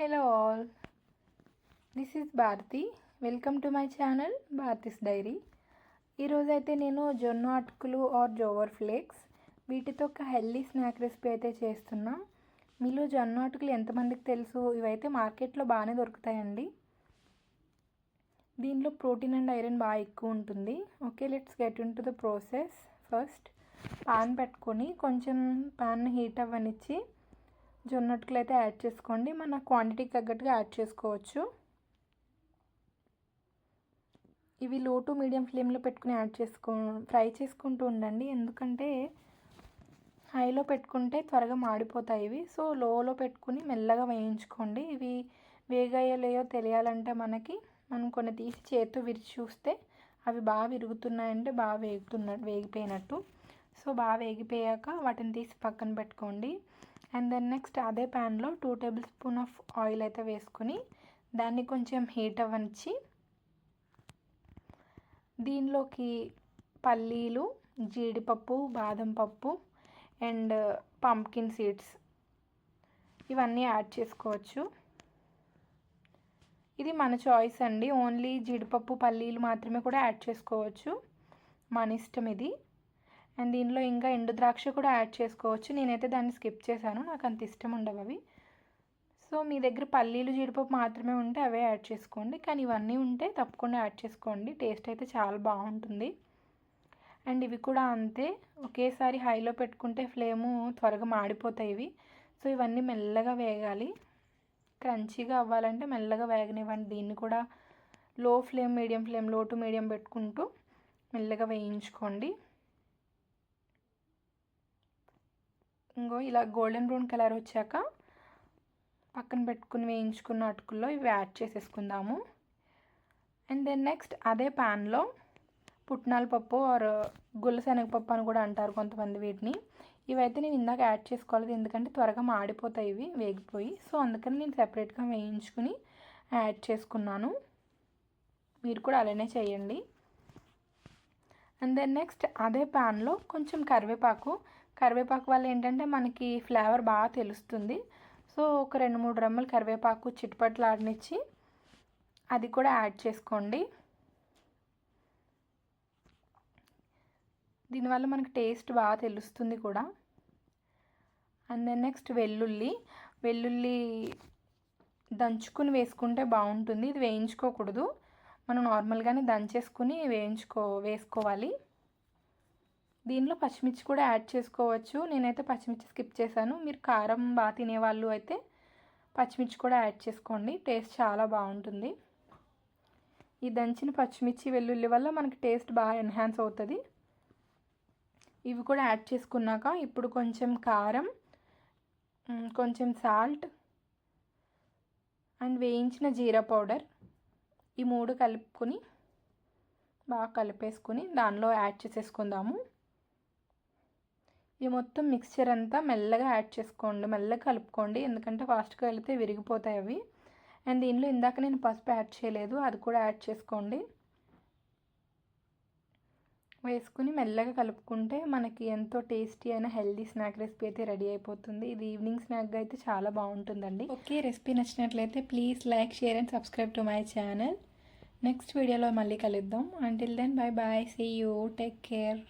Hello all this is Bharathi welcome to my channel Bharathi's diary ఈరోజైతే నేను జొన్న అటుకులు ఆర్ జోవర్ ఫ్లేక్స్ వీటితో ఒక హెల్దీ స్నాక్ రెసిపీ అయితే చేస్తున్నా. మీలో జొన్న అటుకులు ఎంతమందికి తెలుసు? ఇవైతే మార్కెట్లో బాగానే దొరుకుతాయండి. దీనిలో ప్రోటీన్ అండ్ ఐరన్ బాగా ఎక్కువ ఉంటుంది. Okay let's get into the process first pan పెట్టుకొని కొంచెం పాన్ హీట్ అవ్వనిచ్చి జొన్నట్లు అయితే యాడ్ చేసుకోండి. మన క్వాంటిటీకి తగ్గట్టుగా యాడ్ చేసుకోవచ్చు. ఇవి లో టు మీడియం ఫ్లేమ్లో పెట్టుకుని యాడ్ చేసుకో ఫ్రై చేసుకుంటూ ఉండండి. ఎందుకంటే హైలో పెట్టుకుంటే త్వరగా మాడిపోతాయి ఇవి. సో లోలో పెట్టుకుని మెల్లగా వేయించుకోండి. ఇవి వేగయ్యలేయో తెలియాలంటే మనకి మనం కొన్ని తీసి చేతితో విరిచి చూస్తే అవి బాగా విరుగుతున్నాయంటే బాగా వేగుతున్నట్టు వేగిపోయినట్టు. సో బాగా వేగిపోయాక వాటిని తీసి పక్కన పెట్టుకోండి. అండ్ దెన్ నెక్స్ట్ అదే ప్యాన్లో two tablespoon of oil అయితే వేసుకుని దాన్ని కొంచెం హీట్ అవ్వనిచ్చి దీనిలోకి పల్లీలు జీడిపప్పు బాదం పప్పు అండ్ పంప్కిన్ సీడ్స్ ఇవన్నీ యాడ్ చేసుకోవచ్చు. ఇది మన చాయిస్ అండి. ఓన్లీ జీడిపప్పు పల్లీలు మాత్రమే కూడా యాడ్ చేసుకోవచ్చు. మన ఇష్టం ఇది. అండ్ దీనిలో ఇంకా ఎండు ద్రాక్ష కూడా యాడ్ చేసుకోవచ్చు. నేనైతే దాన్ని స్కిప్ చేశాను. నాకు అంత ఇష్టం ఉండవు అవి. సో మీ దగ్గర పల్లీలు జీడిపప్పు మాత్రమే ఉంటే అవే యాడ్ చేసుకోండి. కానీ ఇవన్నీ ఉంటే తప్పకుండా యాడ్ చేసుకోండి. టేస్ట్ అయితే చాలా బాగుంటుంది. అండ్ ఇవి కూడా అంతే. ఒకేసారి హైలో పెట్టుకుంటే ఫ్లేము త్వరగా మాడిపోతాయి ఇవి. సో ఇవన్నీ మెల్లగా వేగాలి. క్రంచీగా అవ్వాలంటే మెల్లగా వేగనివ్వండి. దీన్ని కూడా లో ఫ్లేమ్ మీడియం ఫ్లేమ్లో టు మీడియం పెట్టుకుంటూ మెల్లగా వేయించుకోండి. ఇంకో ఇలా గోల్డెన్ బ్రౌన్ కలర్ వచ్చాక పక్కన పెట్టుకుని వేయించుకున్న అటుకుల్లో ఇవి యాడ్ చేసేసుకుందాము. అండ్ దెన్ నెక్స్ట్ అదే ప్యాన్లో పుట్నాల పప్పు ఆర్ గుల్లశనగపప్పు అని కూడా అంటారు కొంతమంది వీటిని. ఇవైతే నేను ఇందాక యాడ్ చేసుకోలేదు ఎందుకంటే త్వరగా మాడిపోతాయి ఇవి వేగిపోయి. సో అందుకని నేను సెపరేట్గా వేయించుకుని యాడ్ చేసుకున్నాను. మీరు కూడా అలానే చేయండి. అండ్ దెన్ నెక్స్ట్ అదే ప్యాన్లో కొంచెం కరివేపాకు కరివేపాకు వల్ల ఏంటంటే మనకి ఫ్లేవర్ బాగా తెలుస్తుంది. సో ఒక రెండు మూడు రెమ్మలు కరివేపాకు చిట్పట్లు ఆడనిచ్చి అది కూడా యాడ్ చేసుకోండి. దీనివల్ల మనకి టేస్ట్ బాగా తెలుస్తుంది కూడా. అండ్ దెన్ నెక్స్ట్ వెల్లుల్లి. వెల్లుల్లి దంచుకుని వేసుకుంటే బాగుంటుంది. ఇది వేయించుకోకూడదు. మనం నార్మల్గానే దంచేసుకుని వేయించుకో వేసుకోవాలి. దీనిలో పచ్చిమిర్చి కూడా యాడ్ చేసుకోవచ్చు. నేనైతే పచ్చిమిర్చి స్కిప్ చేశాను. మీరు కారం బాగా తినేవాళ్ళు అయితే పచ్చిమిర్చి కూడా యాడ్ చేసుకోండి. టేస్ట్ చాలా బాగుంటుంది. ఈ దంచిన పచ్చిమిర్చి వెల్లుల్లి వల్ల మనకి టేస్ట్ బాగా ఎన్హాన్స్ అవుతుంది. ఇవి కూడా యాడ్ చేసుకున్నాక ఇప్పుడు కొంచెం కారం కొంచెం సాల్ట్ అండ్ వేయించిన జీరా పౌడర్ ఈ మూడు కలుపుకొని బాగా కలిపేసుకుని దానిలో యాడ్ చేసేసుకుందాము. ఈ మొత్తం మిక్స్చర్ అంతా మెల్లగా యాడ్ చేసుకోండి మెల్లగా కలుపుకోండి. ఎందుకంటే ఫాస్ట్గా వెళితే విరిగిపోతాయి అవి. అండ్ దీనిలో ఇందాక నేను పసుపు యాడ్ చేయలేదు అది కూడా యాడ్ చేసుకోండి. వేసుకుని మెల్లగా కలుపుకుంటే మనకి ఎంతో టేస్టీ అయిన హెల్దీ స్నాక్ రెసిపీ అయితే రెడీ అయిపోతుంది. ఇది ఈవినింగ్ స్నాక్గా అయితే చాలా బాగుంటుందండి. ఓకే రెసిపీ నచ్చినట్లయితే please like share and subscribe to my channel next వీడియోలో మళ్ళీ కలుద్దాం. Until then bye bye see you take care